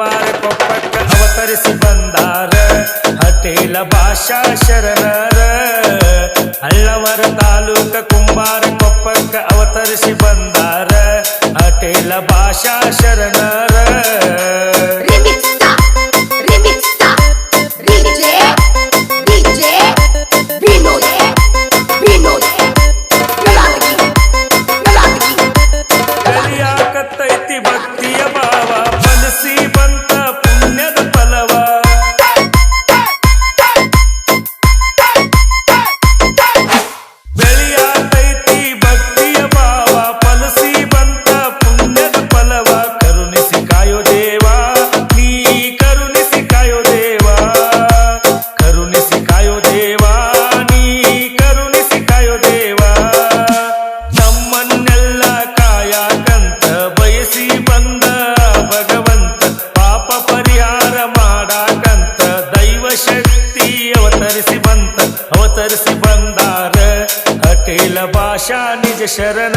ಕುಮಾರ ಕೊಪ್ಪಕ್ಕ ಅವತರಿಸಿ ಬಂದಾರ. ಹಟೇಲ ಭಾಷಾ ಶರಣರ. ಹಳ್ಳವರ ತಾಲೂಕ ಕುಂಬಾರ ಕೊಪ್ಪಕ್ಕ ಅವತರಿಸಿ ಬಂದಾರ. ಹಟೇಲ ಭಾಷಾ ಶರಣರ. ಶರಣ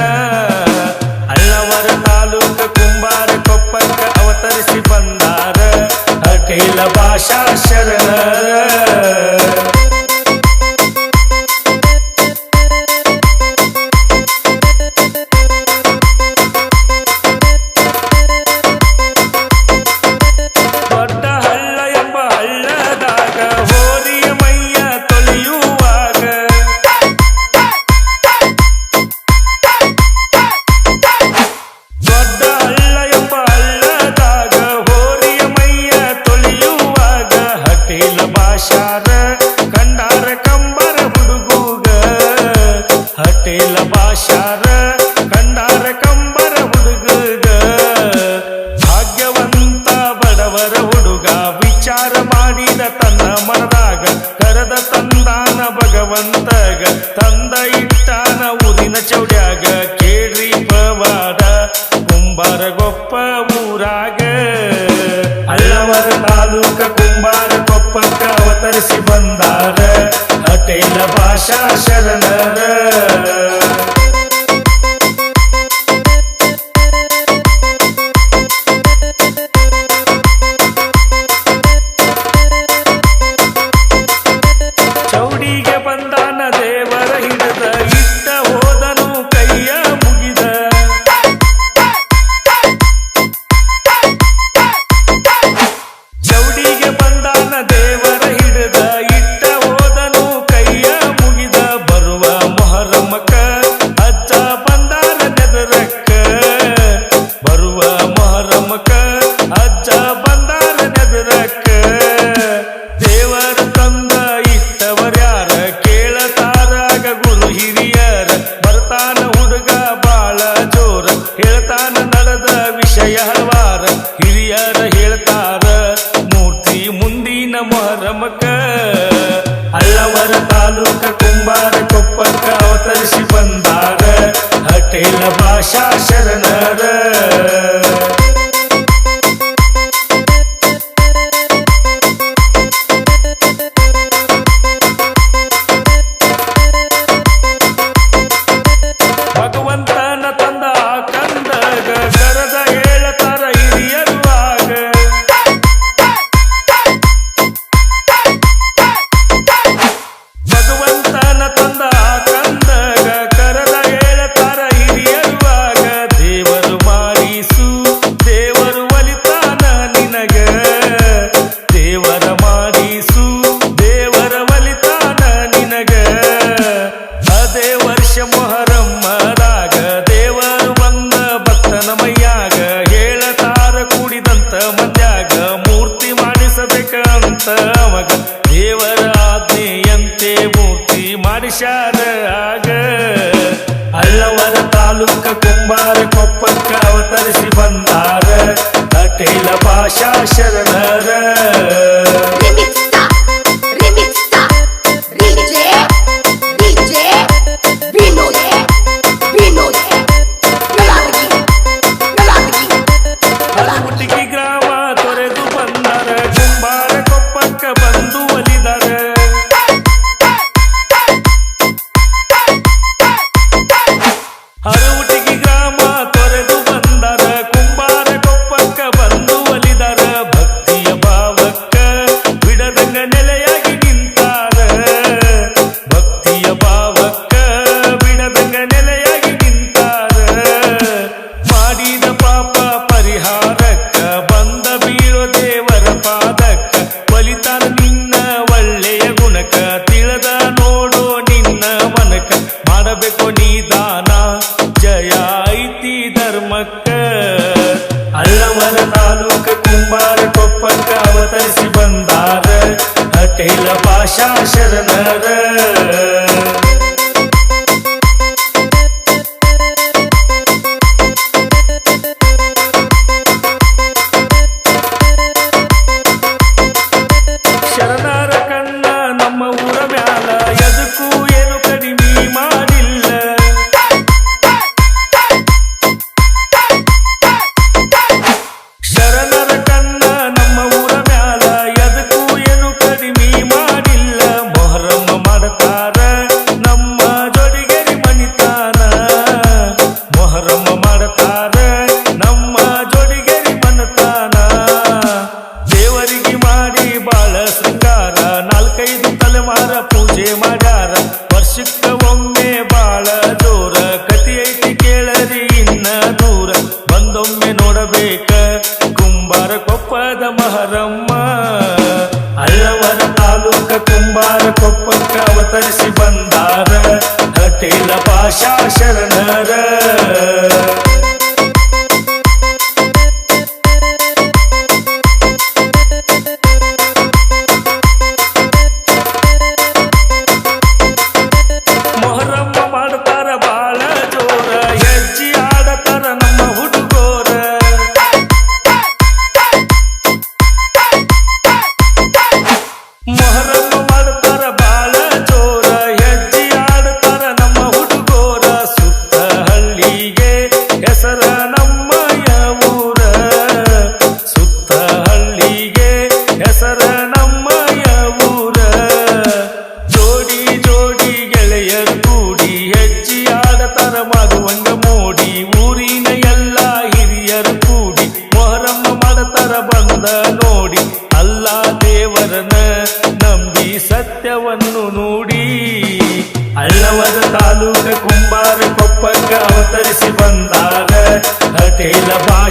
Aşar şerler ತಾಲೂಕ ಕುಂಬಾರ ಕೊಪ್ಪಕ್ಕ ಅವತರಿಸಿ ಬಂದಾರ. ಹಟೇಲ ಭಾಷಾ ಶರಣರ. şaşırdım ಶರಣರ şaşırırım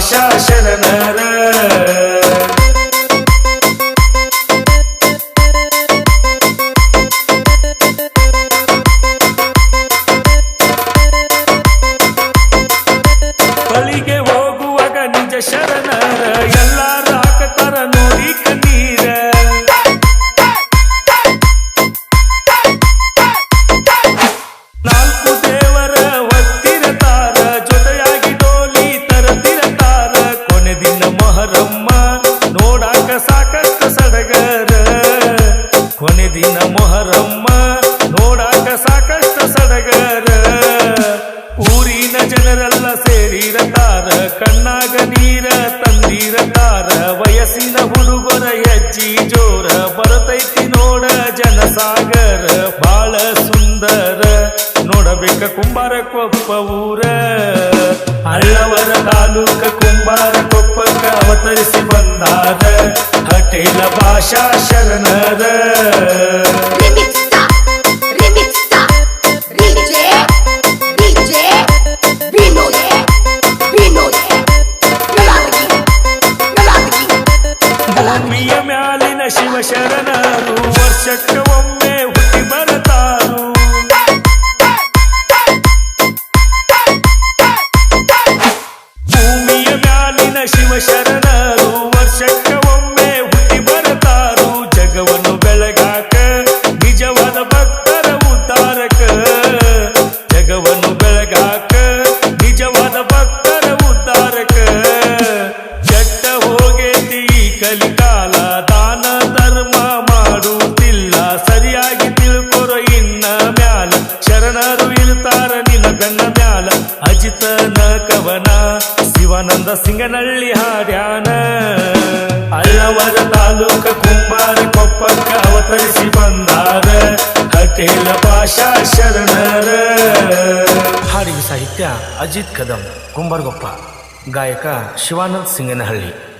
ശാശനര ನಗರ. ಊರಿನ ಜನರೆಲ್ಲ ಸೇರಿರತಾರ ಕಣ್ಣಾಗ ನೀರ ತಂದಿರತಾರ ವಯಸ್ಸಿನ ಹುಡುಗರ ಹೆಜ್ಜಿ ಜೋರ ಬರತೈತಿ ನೋಡ ಜನಸಾಗರ, ಬಾಳ ಸುಂದರ. ನೋಡಬೇಕ ಕುಂಬಾರ ಕೊಪ್ಪ ಊರ. ಹಳ್ಳವರ ತಾಲೂಕ ಕುಂಬಾರ ಕೊಪ್ಪಕ್ಕ ಅವತರಿಸಿ ಬಂದಾರ ಹಟೇಲ ಭಾಷಾ ಶರಣರ. ಶಿವ ಶರಣರು ವರ್ಷಕ್ಕೆ ಒಮ್ಮೆ ಬಂದ ಸಿಂಗನಳ್ಳಿ ಹಾಡ್ಯಾನ. ಅಲ್ಲವರ ತಾಲೂಕ ಕುಂಬಾರ ಕೊಪ್ಪಕ್ಕ ಅವತರಿಸಿ ಬಂದಾರ. ಕಟೇಲ ಭಾಷಾ ಶರಣರ. ಹಾಡಿಗೆ ಸಾಹಿತ್ಯ ಅಜಿತ್ ಕದಂ, ಕುಂಬಾರಗೊಪ್ಪ, ಗಾಯಕ ಶಿವಾನಂದ್ ಸಿಂಗನಹಳ್ಳಿ.